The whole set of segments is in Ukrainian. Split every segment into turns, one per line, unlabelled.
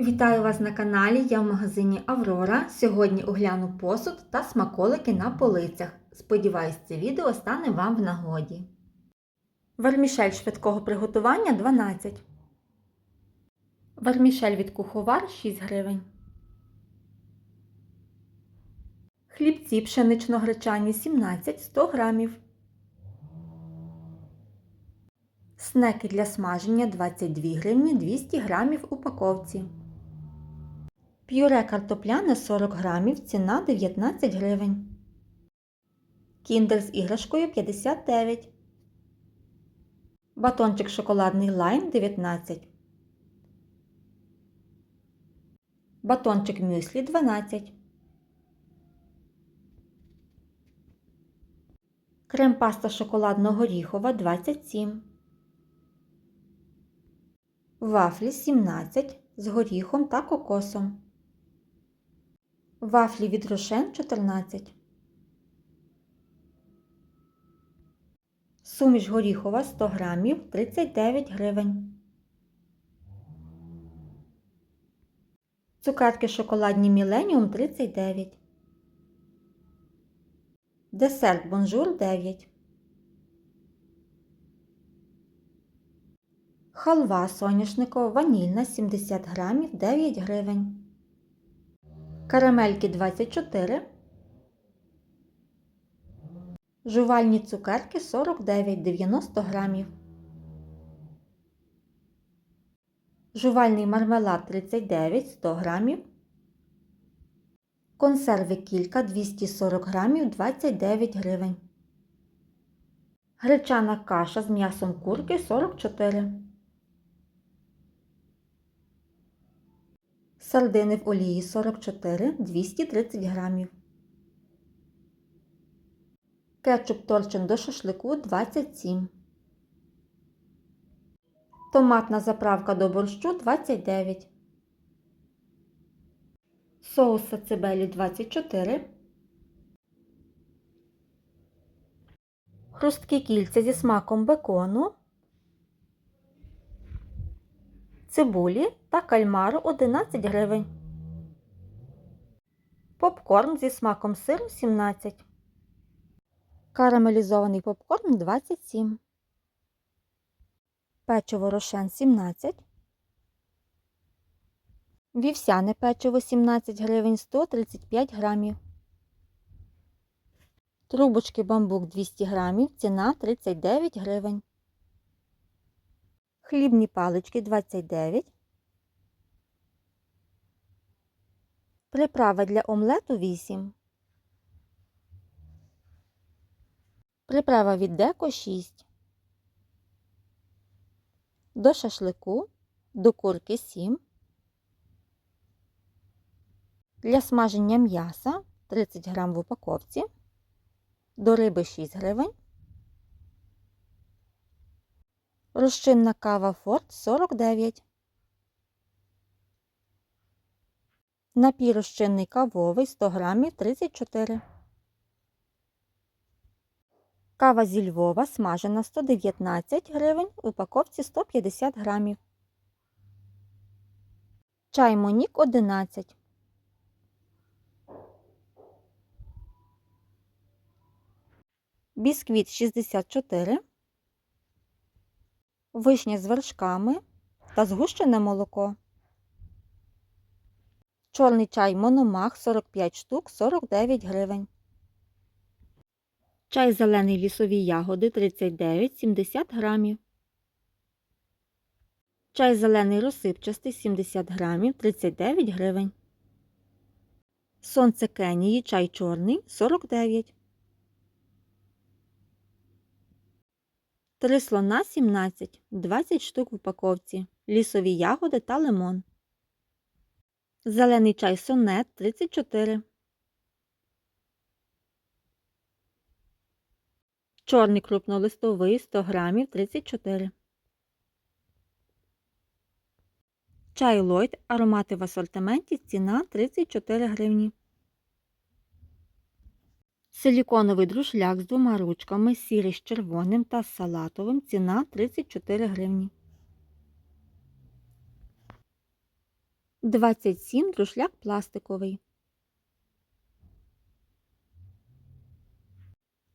Вітаю вас на каналі. Я в магазині Аврора. Сьогодні огляну посуд та смаколики на полицях. Сподіваюсь, це відео стане вам в нагоді. Вермішель швидкого приготування 12. Вермішель від куховар 6 гривень. Хлібці пшенично-гречані 17 100 грамів. Снеки для смаження 22 гривні 200 грамів упаковці. П'юре картопляне 40 грамів, ціна 19 гривень. Кіндер з іграшкою 59. Батончик шоколадний лайм 19. Батончик мюслі 12. Крем паста шоколадно-горіхова 27. Вафлі 17 з горіхом та кокосом. Вафлі від рошен 14. Суміш горіхова 100 грамів 39 гривень. Цукерки шоколадні Міленіум 39. Десерт бонжур 9. Халва соняшникова ванільна 70 грамів 9 гривень. Карамельки 24. Жувальні цукерки 49,90 грамів. Жувальний мармелад 39 100 грамів. Консерви кілька 240 грамів 29 гривень. Гречана каша з м'ясом курки 44. Сардини в олії 44 230 грамів. Кетчуп торчин до шашлику 27. Томатна заправка до борщу 29. Соус сацебелі 24. Хрусткі кільця зі смаком бекону цибулі та кальмару 11 гривень. Попкорн зі смаком сиру 17. Карамелізований попкорн 27. Печиво рошен 17. Вівсяне печиво 17 гривень 135 грамів. Трубочки бамбук 200 грамів. Ціна 39 гривень. Хлібні палички 29. Приправа для омлету 8. Приправа від деко 6. До шашлику, до курки 7. Для смаження м'яса 30 грам в упаковці. До риби 6 гривень. Розчинна кава Форт 49. Напій розчинний кавовий 100 грамів 34. Кава зі Львова смажена 119 гривень, в упаковці 150 грамів. Чай Монік 11. Бісквіт 64 вишня з вершками та згущене молоко. Чорний чай мономах 45 штук 49 гривень. Чай зелений лісові ягоди 39 70 грамів. Чай зелений розсипчастий 70 грамів 39 гривень. Сонце Кенії чай чорний 49 Три слона 17, 20 штук в упаковці, лісові ягоди та лимон. Зелений чай сонет 34. Чорний крупнолистовий 100 грамів 34. Чай Ллойд аромати в асортименті ціна 34 гривні. Силіконовий друшляк з двома ручками, сірий з червоним та салатовим. Ціна 34 гривні. 27 друшляк пластиковий.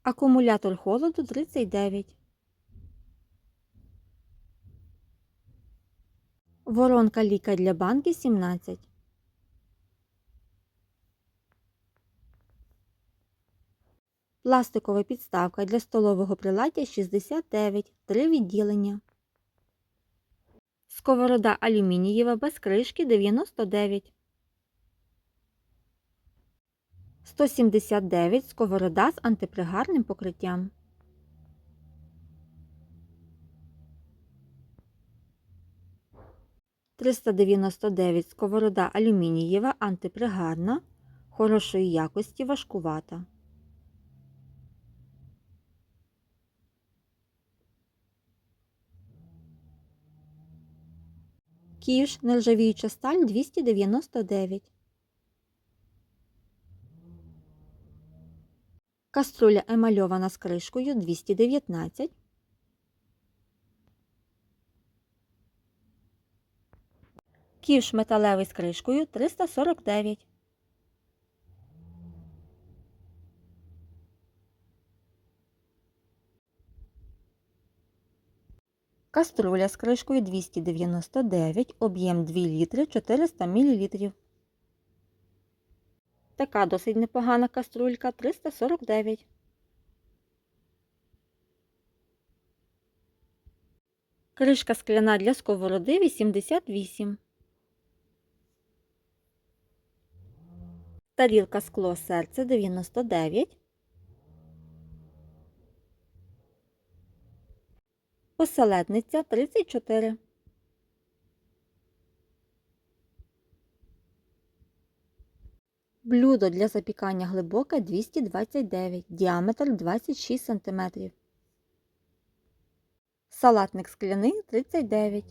Акумулятор холоду 39. Воронка ліка для банки 17. Пластикова підставка для столового приладдя 69, 3 відділення. Сковорода алюмінієва без кришки 99. 179 сковорода з антипригарним покриттям. Триста дев'яносто дев'ять сковорода алюмінієва антипригарна, хорошої якості важкувата. Кіш нержавіюча сталь 299. Каструля емальована з кришкою 219. Ківш металевий з кришкою 349. Каструля з кришкою 299, об'єм 2 літри 400 мл. Така досить непогана каструлька 349. Кришка скляна для сковороди 88. Тарілка скло серце 99. Оселедниця 34. Блюдо для запікання глибоке 229, діаметр 26 см. Салатник скляний 39.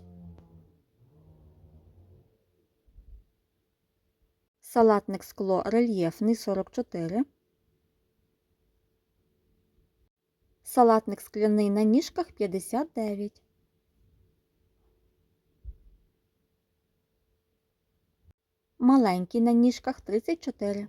Салатник скло рельєфний 44. Салатник скляний на ніжках 59. Маленький на ніжках 34.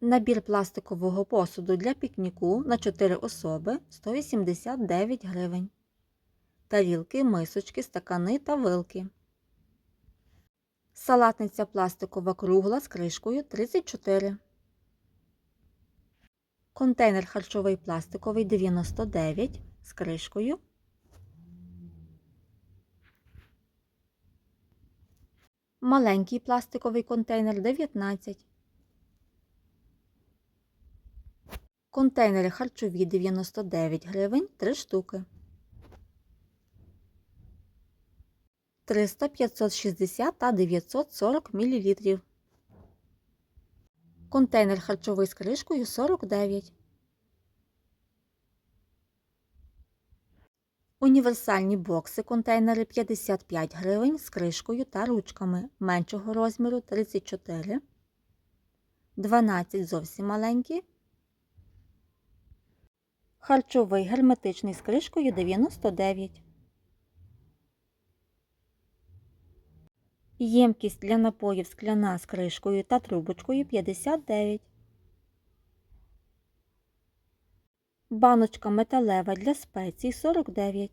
Набір пластикового посуду для пікніку на 4 особи 189 гривень. Тарілки, мисочки, стакани та вилки. Салатниця пластикова кругла з кришкою 34. Контейнер харчовий пластиковий 99 з кришкою. Маленький пластиковий контейнер 19. Контейнери харчові 99 гривень 3 штуки. 300, 560 та 940 мл. Контейнер харчовий з кришкою 49. Універсальні бокси контейнери 55 гривень з кришкою та ручками меншого розміру 34. 12 зовсім маленькі. Харчовий герметичний з кришкою 99. Ємкість для напоїв скляна з кришкою та трубочкою 59. Баночка металева для спецій 49.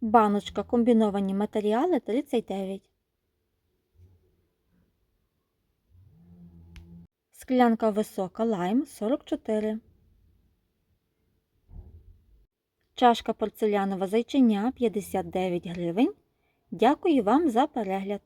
Баночка комбіновані матеріали 39. Склянка висока лайм 44. Чашка порцелянова зайчиня 59 гривень. Дякую вам за перегляд!